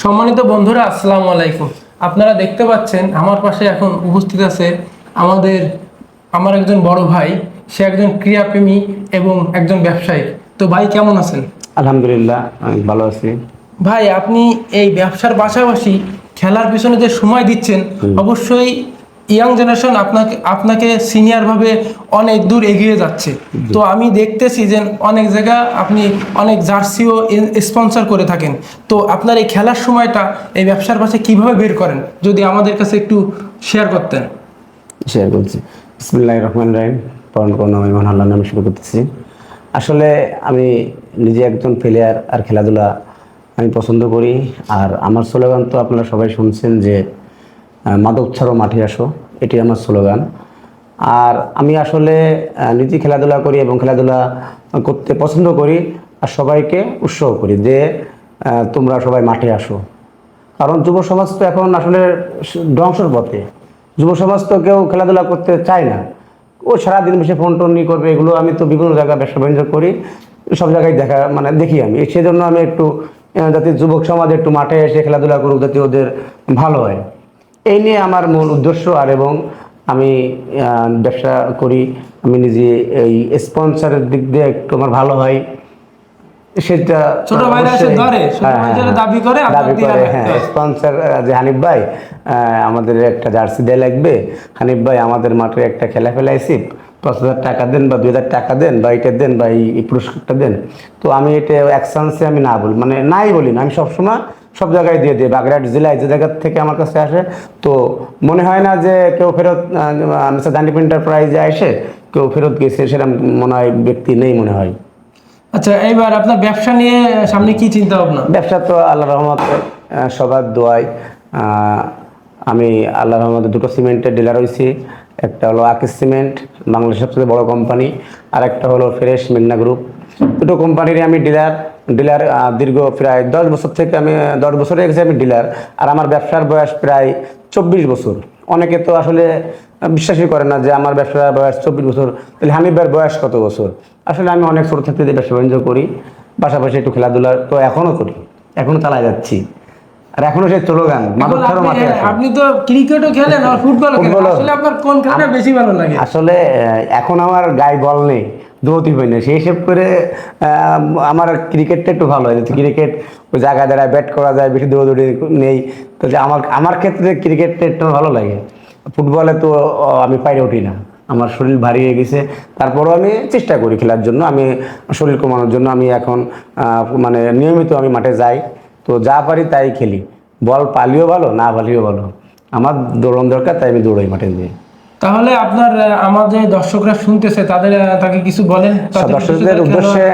সম্মানিত বন্ধুরা আসসালামু আলাইকুম। আপনারা দেখতে পাচ্ছেন আমার পাশে এখন উপস্থিত আছে আমাদের আমার একজন বড় ভাই সে একজন ক্রীড়াপ্রেমী এবং একজন ব্যবসায়ী। তো ভাই কেমন আছেন? আলহামদুলিল্লাহ আমি ভালো আছি। ভাই আপনি এই ব্যবসার পাশাপাশি খেলার পিছনে যে সময় দিচ্ছেন অবশ্যই ইয়াং জেনারেশন আপনাকে আপনাকে সিনিয়র ভাবে অনেক দূর এগিয়ে যাচ্ছে। তো আমি দেখতেছি যে অনেক জায়গা আপনি অনেক জার্সিও স্পন্সর করে থাকেন। তো আপনার এই খেলার সময়টা এই ব্যবসার পাশে কীভাবে বের করেন? যদি আমাদের কাছে একটু শেয়ার করতেন। শেয়ার করছি। বিসমুল্লাহ রহমান রাহিম। পরম করুন আমি মহান আল্লাহ নামে শুরু করতেছি। আসলে আমি নিজে একজন প্লেয়ার আর খেলাধুলা আমি পছন্দ করি। আর আমার স্লোগান তো আপনারা সবাই শুনছেন যে মাদক ছাড়ো মাঠে আসো। এটি আমার স্লোগান। আর আমি আসলে নিজে খেলাধুলা করি এবং খেলাধুলা করতে পছন্দ করি আর সবাইকে উৎসাহ করি যে তোমরা সবাই মাঠে আসো। কারণ যুব সমাজ তো এখন আসলে ধ্বংসর পথে। যুব সমাজ তো কেউ খেলাধুলা করতে চায় না। ও সারাদিন বসে ফোন টোন নিয়ে করবে, এগুলো আমি তো বিভিন্ন জায়গায় ব্যবসা বাণিজ্য করি, সব জায়গায় দেখা মানে দেখি আমি। সেজন্য আমি একটু যাতে যুবক সমাজ একটু মাঠে এসে খেলাধুলা করুক, যাতে ওদের ভালো হয়। এই নিয়ে আমার মূল উদ্দেশ্য আর এবং আমি ব্যবসা করি। আমি নিজে এই স্পন্সরের দিক দিয়ে একটু আমার ভালো হয়। সেটা ছোট ভাইরা এসে ধরে, ভাই দাবি করে, দাবি করে, হ্যাঁ হয়। স্পন্সর যে হানিফ ভাই আহ, আমাদের একটা জার্সি দেয়া লাগবে। হানিফ ভাই আমাদের মাঠে একটা খেলা ফেলাইছি। পাঁচ হাজার টাকা দেন বা দুই হাজার টাকা দেন বা এটা দেন বা এই এই পুরস্কারটা দেন। তো আমি এটা এক চান্সে আমি না বলি মানে নাই বলি না। আমি সবসময় সব জায়গায় দিয়ে দিই বাগেরহাট জেলায় যে জায়গা থেকে আমার কাছে আসে তো মনে হয় না যে কেউ ফেরত মিস্টার দান্ডিপ এন্টারপ্রাইজে আসে কেউ ফেরত গেছে সেরকম মনে হয় ব্যক্তি নেই মনে হয়। আচ্ছা এইবার আপনার ব্যবসা নিয়ে সামনে কি চিন্তা ভাবনা? ব্যবসা তো আল্লাহ রহমত সবার দোয়ায়। আমি আল্লাহ রহমতে দুটো সিমেন্টের ডিলার হয়েছি একটা হলো আকিস সিমেন্ট বাংলাদেশের সবচেয়ে বড় কোম্পানি আর একটা হলো ফ্রেশ মেঘনা গ্রুপ। দুটো কোম্পানির আমি ডিলার। ডিলার দীর্ঘ প্রায় দশ বছর থেকে আমি দশ বছরে গেছি আমি ডিলার। আর আমার ব্যবসার বয়স প্রায় চব্বিশ বছর। অনেকে তো আসলে বিশ্বাসই করে না যে আমার ব্যবসার বয়স চব্বিশ বছর। তাহলে ভাইয়ের বয়স কত বছর? আসলে আমি অনেক ছোটো থাকতে ব্যবসা বাণিজ্য করি পাশাপাশি একটু খেলাধুলা তো এখনও করি এখনও চালাই যাচ্ছি। আর এখনও সেই স্লোগান এখন ছাড়ো আপনি- তো ক্রিকেটও খেলেন আর ফুটবলও খেলেন। আসলে আপনার কোন খেলাটা বেশি ভালো লাগে? আসলে এখন আমার গায়ে বল নেই। দৌড়তে হয় না। সেই হিসেব করে আমার ক্রিকেটটা একটু ভালো হয়। ক্রিকেট ওই জায়গায় দাঁড়ায় ব্যাট করা যায়, বেশি দৌড়দৌড়ি নেই। তো আমার আমার ক্ষেত্রে ক্রিকেটটা একটু ভালো লাগে। ফুটবলে তো আমি পাইরে উঠি না। আমার শরীর ভারী হয়ে গেছে। তারপরও আমি চেষ্টা করি খেলার জন্য। আমি শরীর কমানোর জন্য আমি এখন মানে নিয়মিত আমি মাঠে যাই। তো যা পারি তাই খেলি। বল পালিও ভালো, না পালিও ভালো। আমার দৌড়ন দরকার, তাই আমি দৌড়াই মাঠে দিয়ে তাহলে আপনার আমাদের দর্শকরা শুনতেছে তাদের তাকে কিছু বলেন দর্শকদের উদ্দেশ্যে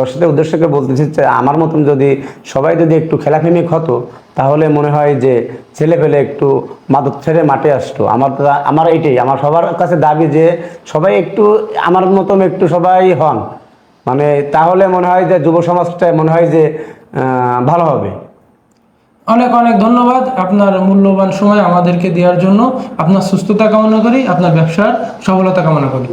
দর্শকদের উদ্দেশ্যকে বলতেছি যে আমার মতন যদি সবাই যদি একটু খেলাপ্রেমিক হতো তাহলে মনে হয় যে ছেলে পেলে একটু মাদক ছেড়ে মাঠে আসতো। আমার আমার এইটাই আমার সবার কাছে দাবি যে সবাই একটু আমার মতন একটু সবাই হন। মানে তাহলে মনে হয় যে যুব সমাজটা মনে হয় যে ভালো হবে। অনেক অনেক ধন্যবাদ আপনার মূল্যবান সময় আমাদেরকে দেওয়ার জন্য। আপনার সুস্থতা কামনা করি, আপনার ব্যবসার সফলতা কামনা করি।